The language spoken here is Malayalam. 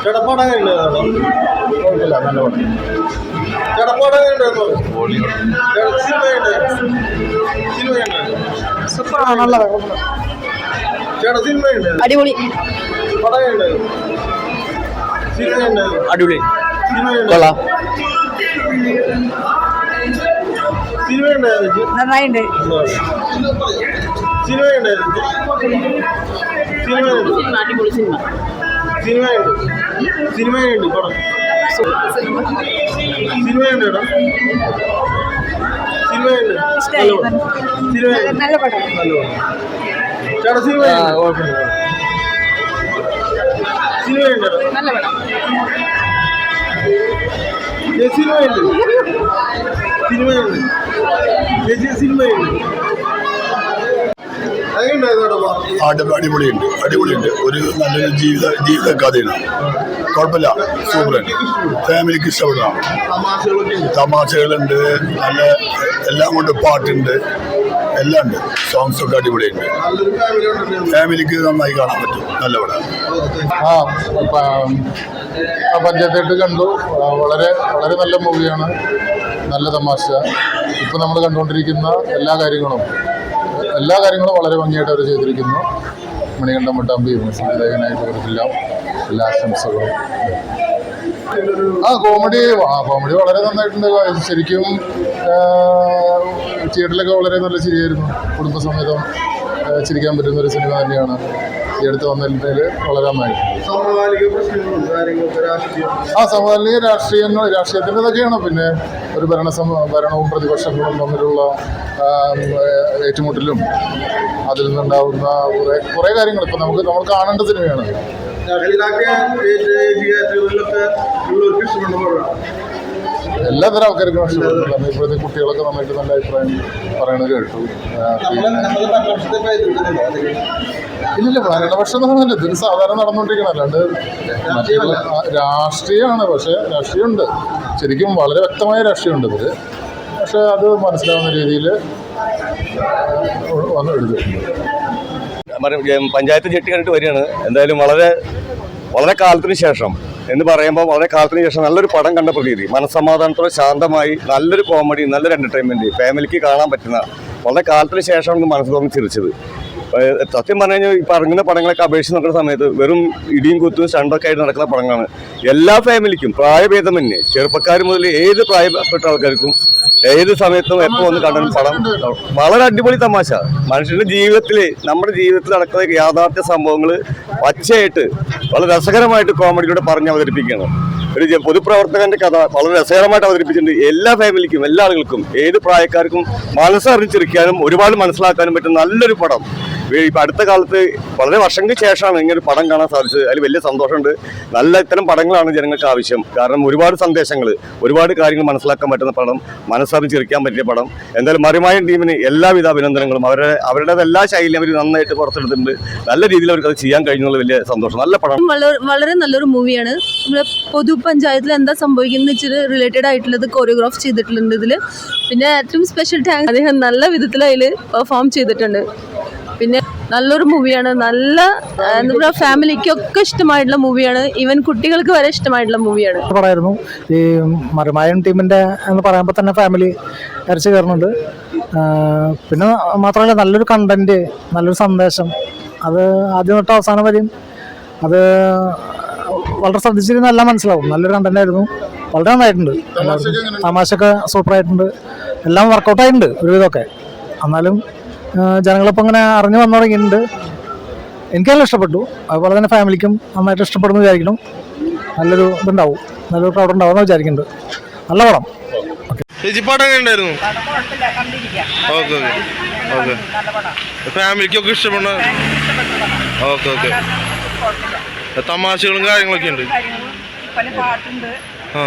പടം എങ്ങനെയുണ്ടായിരുന്നു കുഴപ്പമില്ല നല്ല പടം ചേട്ടാ പടം എങ്ങനെയുണ്ടായിരുന്നു ചേട്ടാ സിനിമ എങ്ങനെയുണ്ടായിരുന്നു സിനിമ എങ്ങനെയുണ്ടായിരുന്നു സൂപ്പർ നല്ല ചേട്ടാ സിനിമ എങ്ങനെയുണ്ടായിരുന്നു അടിപൊളി. പടം എങ്ങനെയുണ്ടായിരുന്നു സിനിമ എങ്ങനെയുണ്ടായിരുന്നു അടിപൊളി. സിനിമ എങ്ങനെയുണ്ടായിരുന്നു കൊള്ളാം. സിനിമ എങ്ങനെയുണ്ടായിരുന്നു നന്നായിട്ടുണ്ട് സിനിമ എങ്ങനെയുണ്ടായിരുന്നു സിനിമ അടിപൊളി സിനിമ. സിനിമ എങ്ങനെയുണ്ട് സിനിമ എങ്ങനെയുണ്ട് പടം സിനിമ എങ്ങനെയുണ്ട് സിനിമ എങ്ങനെയുണ്ട് സിനിമ നല്ല പടം. നല്ല പടം. ചേട്ടാ സിനിമ എങ്ങനെയുണ്ട്? സിനിമ എങ്ങനെയുണ്ട്? നല്ല പടം. ഏ, സിനിമ എങ്ങനെയുണ്ട്? അടിപൊളിയുണ്ട്. അടിപൊളിയുണ്ട്. ഒരു നല്ലൊരു ജീവിത ജീവിത കഥയാണ് കുഴപ്പമില്ല. സൂപ്പറുണ്ട് ഫാമിലിക്ക് ഇഷ്ടപ്പെടുന്ന. തമാശകളുണ്ട്. നല്ല എല്ലാം കൊണ്ട് പാട്ടുണ്ട്. എല്ലാം ഉണ്ട്. സോങ്സ് ഒക്കെ അടിപൊളിയുണ്ട്. ഫാമിലിക്ക് നന്നായി കാണാൻ പറ്റും. നല്ല പടം ആ പഞ്ചായത്തായിട്ട് കണ്ടു. വളരെ വളരെ നല്ല മൂവിയാണ്. നല്ല തമാശ. ഇപ്പം നമ്മൾ കണ്ടുകൊണ്ടിരിക്കുന്ന എല്ലാ കാര്യങ്ങളും എല്ലാ കാര്യങ്ങളും വളരെ ഭംഗിയായിട്ട് അവർ ചെയ്തിരിക്കുന്നു. മണികണ്ഠം മുട്ടാമ്പിയും സംവിധായകനായിട്ട് ഇവർക്കെല്ലാം എല്ലാ ആശംസകളും. ആ കോമഡി ആ കോമഡി വളരെ നന്നായിട്ടുണ്ട്. ശരിക്കും തിയേറ്ററിലൊക്കെ വളരെ നല്ല ശരിയായിരുന്നു കുടുംബസമേതം ചിരിക്കാൻ പറ്റുന്ന ഒരു സിനിമ തന്നെയാണ് ഈ അടുത്ത് വന്നതിൽ വളരെ നന്നായിട്ടുണ്ട് സമകാലിക പ്രശ്നങ്ങളും കാര്യങ്ങളൊക്കെ രാഷ്ട്രീയം. ആ സമകാലിക രാഷ്ട്രീയങ്ങൾ രാഷ്ട്രീയത്തിന്റെതൊക്കെയാണ്. പിന്നെ ഒരു ഭരണ ഭരണവും പ്രതിപക്ഷങ്ങളും തമ്മിലുള്ള ഏറ്റുമുട്ടലും അതിൽ നിന്നുണ്ടാവുന്ന കുറേ കുറേ കാര്യങ്ങൾ ഇപ്പം നമുക്ക് നമ്മൾ കാണേണ്ട സിനിമയാണ്. ഇതൊക്കെ തിയേറ്ററുകളിലൊക്കെ ഉള്ളവർക്ക് ഇഷ്ടപ്പെടുന്ന പടമാണ് എല്ലാ തരം ആൾക്കാർക്കും ഇഷ്ടപ്പെട്ടു ഇപ്പോഴത്തെ കുട്ടികളൊക്കെ നന്നായിട്ട് നല്ല അഭിപ്രായം പറയണത് കേട്ടു. ഇല്ലില്ല ഭരണപക്ഷം എന്ന് പറഞ്ഞാൽ ഇതിന് സാധാരണ നടന്നുകൊണ്ടിരിക്കണം അല്ലാണ്ട് മറ്റുള്ള രാഷ്ട്രീയമാണ്. പക്ഷേ രാഷ്ട്രീയമുണ്ട്. ശരിക്കും വളരെ വ്യക്തമായ രാഷ്ട്രീയമുണ്ട് ഇതിൽ പക്ഷേ അത് മനസ്സിലാവുന്ന രീതിയിൽ വന്നു എഴുതിയിട്ടുണ്ട് മരം- പഞ്ചായത്ത് ചെട്ടി കണ്ടിട്ട് വരികയാണ്. എന്തായാലും വളരെ വളരെ കാലത്തിന് ശേഷം എന്ന് പറയുമ്പോൾ വളരെ കാലത്തിന് ശേഷം നല്ലൊരു പടം കണ്ട പ്രതീതി. മനസ്സമാധാനത്തോടെ ശാന്തമായി നല്ലൊരു കോമഡി നല്ലൊരു എന്റർടൈൻമെന്റ് ഫാമിലിക്ക് കാണാൻ പറ്റുന്ന വളരെ കാലത്തിന് ശേഷമാണ് മനസ്സ് തോന്നി ചിരിച്ചത്. സത്യം പറഞ്ഞു കഴിഞ്ഞാൽ ഇറങ്ങുന്ന പടങ്ങളൊക്കെ അപേക്ഷിച്ച് നോക്കുന്ന സമയത്ത് വെറും ഇടിയും കുത്തും സ്റ്റണ്ടൊക്കെ ആയിട്ട് നടക്കുന്ന പടങ്ങളാണ്. എല്ലാ ഫാമിലിക്കും പ്രായഭേദമന്യേ ചെറുപ്പക്കാർ മുതൽ ഏത് പ്രായപ്പെട്ട ആൾക്കാർക്കും ഏത് സമയത്തും എപ്പോൾ വന്ന് കണ്ടു പടം വളരെ അടിപൊളി തമാശ. മനുഷ്യന്റെ ജീവിതത്തിൽ നമ്മുടെ ജീവിതത്തിൽ നടക്കുന്ന യാഥാർത്ഥ്യ സംഭവങ്ങൾ പച്ചയായിട്ട് വളരെ രസകരമായിട്ട് കോമഡിയിലൂടെ പറഞ്ഞ് അവതരിപ്പിക്കുകയാണ്. ഒരു പൊതുപ്രവർത്തകന്റെ കഥ വളരെ രസകരമായിട്ട് അവതരിപ്പിച്ചിട്ടുണ്ട് എല്ലാ ഫാമിലിക്കും എല്ലാ ആളുകൾക്കും ഏത് പ്രായക്കാർക്കും മനസ്സറിഞ്ഞിരിക്കാനും ഒരുപാട് മനസ്സിലാക്കാനും പറ്റുന്ന നല്ലൊരു പടം. ഇപ്പൊ അടുത്ത കാലത്ത് വളരെ വർഷങ്ങൾക്ക് ശേഷമാണ് ഇങ്ങനെ ഒരു പടം കാണാൻ സാധിച്ചത്. അതിൽ വലിയ സന്തോഷമുണ്ട്. നല്ല ഇത്തരം പടങ്ങളാണ് ജനങ്ങൾക്ക് ആവശ്യം. കാരണം ഒരുപാട് സന്ദേശങ്ങൾ ഒരുപാട് കാര്യങ്ങൾ മനസ്സിലാക്കാൻ പറ്റുന്ന പടം മനസ്സറിഞ്ഞ് ചിരിക്കാൻ പറ്റിയ പടം. എന്തായാലും മറിമായൻ ടീമിന് എല്ലാവിധ അഭിനന്ദനങ്ങളും. അവരുടെ അവരുടെ എല്ലാ ശൈലിയും അവർ നന്നായിട്ട് പുറത്തെടുത്തിട്ടുണ്ട്. നല്ല രീതിയിൽ അവർക്ക് അത് ചെയ്യാൻ കഴിഞ്ഞുള്ള വലിയ സന്തോഷം. നല്ല പടം. വളരെ നല്ലൊരു മൂവിയാണ്. നമ്മുടെ പൊതു പഞ്ചായത്തിൽ എന്താ സംഭവിക്കുന്നത് വെച്ചിട്ട് റിലേറ്റഡ് ആയിട്ടുള്ളത് കൊറിയോഗ്രാഫ് ചെയ്തിട്ടുണ്ട് ഇതിൽ പിന്നെ ഏറ്റവും സ്പെഷ്യൽ ടാങ്ക് അദ്ദേഹം നല്ല വിധത്തിൽ അതിൽ പെർഫോം ചെയ്തിട്ടുണ്ട്. പിന്നെ നല്ലൊരു മൂവിയാണ്. നല്ല എന്താ പറയുക ഫാമിലിക്കൊക്കെ ഇഷ്ടമായിട്ടുള്ള മൂവിയാണ്. ഈവൻ കുട്ടികൾക്ക് വരെ ഇഷ്ടമായിട്ടുള്ള മൂവിയാണ്. പറയായിരുന്നു ഈ മറുമായൻ ടീമിന്റെ എന്ന് പറയുമ്പോൾ തന്നെ ഫാമിലി അരച്ച് കയറുന്നുണ്ട്. പിന്നെ മാത്രമല്ല നല്ലൊരു കണ്ടന്റ് നല്ലൊരു സന്ദേശം. അത് ആദ്യം തൊട്ട് അവസാനം വരെയും അത് വളരെ ശ്രദ്ധിച്ചിരുന്ന എല്ലാം മനസ്സിലാവും. നല്ലൊരു കണ്ടന്റ് ആയിരുന്നു. വളരെ നന്നായിട്ടുണ്ട്. തമാശ ഒക്കെ സൂപ്പർ ആയിട്ടുണ്ട്. എല്ലാം വർക്കൗട്ട് ആയിട്ടുണ്ട് ഒരുവിധമൊക്കെ. എന്നാലും ജനങ്ങളിപ്പോൾ അങ്ങനെ അറിഞ്ഞു വന്നു തുടങ്ങിയിട്ടുണ്ട്. എനിക്കെല്ലാം ഇഷ്ടപ്പെട്ടു. അതുപോലെ തന്നെ ഫാമിലിക്കും നന്നായിട്ട് ഇഷ്ടപ്പെടുന്നു വിചാരിക്കണം നല്ലൊരു ഇതുണ്ടാവും. നല്ലൊരു ക്രൗഡ് ഉണ്ടാവും എന്ന് വിചാരിക്കുന്നുണ്ട്. നല്ല പടം. ചേച്ചി പടം എങ്ങനെയുണ്ടായിരുന്നു ഓക്കെ ഓക്കെ. ഓക്കെ. ഫാമിലിക്കൊക്കെ ഇഷ്ടപ്പെടുന്ന ഓക്കെ ഓക്കെ. തമാശകളും കാര്യങ്ങളൊക്കെ ഉണ്ട്. ആ.